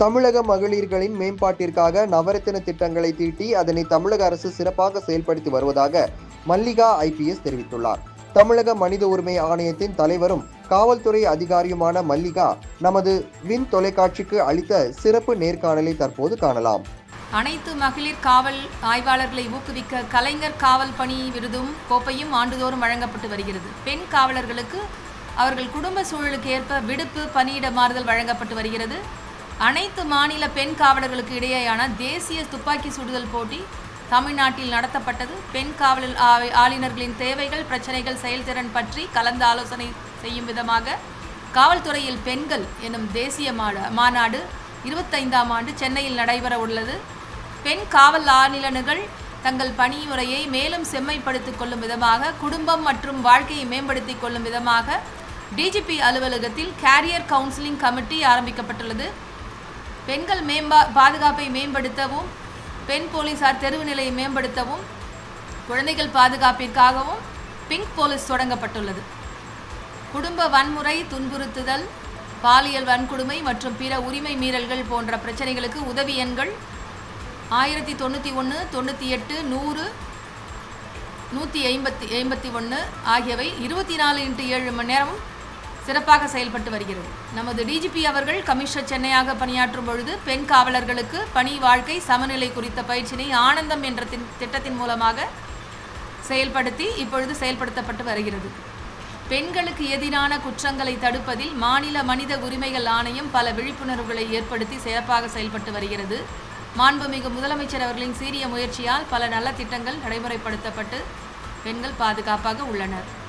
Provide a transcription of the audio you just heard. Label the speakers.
Speaker 1: தமிழக மகளிர்களின் மேம்பாட்டிற்காக நவரத்தின திட்டங்களை தீட்டி அதனை தமிழக அரசு சிறப்பாக செயல்படுத்தி வருவதாக மல்லிகா ஐபிஎஸ் தெரிவித்துள்ளார். தமிழக மனித உரிமை ஆணையத்தின் தலைவரும் காவல்துறை அதிகாரியுமான மல்லிகா நமது வின் தொலைக்காட்சிக்கு அளித்த சிறப்பு நேர்காணலை தற்போது காணலாம்.
Speaker 2: அனைத்து மகளிர் காவல் ஆய்வாளர்களை ஊக்குவிக்க கலைஞர் காவல் பணி விருதும் கோப்பையும் ஆண்டுதோறும் வழங்கப்பட்டு வருகிறது. பெண் காவலர்களுக்கு அவர்கள் குடும்ப சூழலுக்கு ஏற்ப விடுப்பு பணியிட மாறுதல் வழங்கப்பட்டு வருகிறது. அனைத்து மாநில பெண் காவலர்களுக்கு இடையேயான தேசிய துப்பாக்கி சுடுதல் போட்டி தமிழ்நாட்டில் நடத்தப்பட்டது. பெண் காவலர் ஆ- ஆளுநர்களின் தேவைகள் பிரச்சனைகள் செயல்திறன் பற்றி கலந்து ஆலோசனை செய்யும் விதமாக காவல்துறையில் பெண்கள் எனும் தேசிய மாட- மாநாடு இருபத்தைந்தாம் ஆண்டு சென்னையில் நடைபெற உள்ளது. பெண் காவல் ஆளுநர்கள் தங்கள் பணிமுறையை மேலும் செம்மைப்படுத்திக் கொள்ளும் விதமாக குடும்பம் மற்றும் வாழ்க்கையை மேம்படுத்திக் கொள்ளும் விதமாக டிஜிபி அலுவலகத்தில் கேரியர் கவுன்சிலிங் கமிட்டி ஆரம்பிக்கப்பட்டுள்ளது. பெண்கள் மேம்பா பாதுகாப்பை மேம்படுத்தவும் பெண் போலீசார் தெருவு நிலையை மேம்படுத்தவும் குழந்தைகள் பாதுகாப்பிற்காகவும் பிங்க் போலீஸ் தொடங்கப்பட்டுள்ளது. குடும்ப வன்முறை துன்புறுத்துதல் பாலியல் வன்கொடுமை மற்றும் பிற உரிமை மீறல்கள் போன்ற பிரச்சனைகளுக்கு உதவி எண்கள் ஆயிரத்தி தொண்ணூற்றி ஒன்று தொண்ணூற்றி எட்டு நூறு நூற்றி ஐம்பத்தி ஐம்பத்தி ஒன்று ஆகியவை இருபத்தி நாலு இன்ட்டு ஏழு மணி நேரமும் சிறப்பாக செயல்பட்டு வருகிறது. நமது டிஜிபி அவர்கள் கமிஷனர் சென்னையாக பணியாற்றும் பொழுது பெண் காவலர்களுக்கு பணி வாழ்க்கை சமநிலை குறித்த பயிற்சியினை ஆனந்தம் என்ற தின்- திட்டத்தின் மூலமாக செயல்படுத்தி இப்பொழுது செயல்படுத்தப்பட்டு வருகிறது. பெண்களுக்கு எதிரான குற்றங்களை தடுப்பதில் மாநில மனித உரிமைகள் ஆணையம் பல விழிப்புணர்வுகளை ஏற்படுத்தி சிறப்பாக செயல்பட்டு வருகிறது. மாண்புமிகு முதலமைச்சர் அவர்களின் சீரிய முயற்சியால் பல நல்ல திட்டங்கள் நடைமுறைப்படுத்தப்பட்டு பெண்கள் பாதுகாப்பாக உள்ளனர்.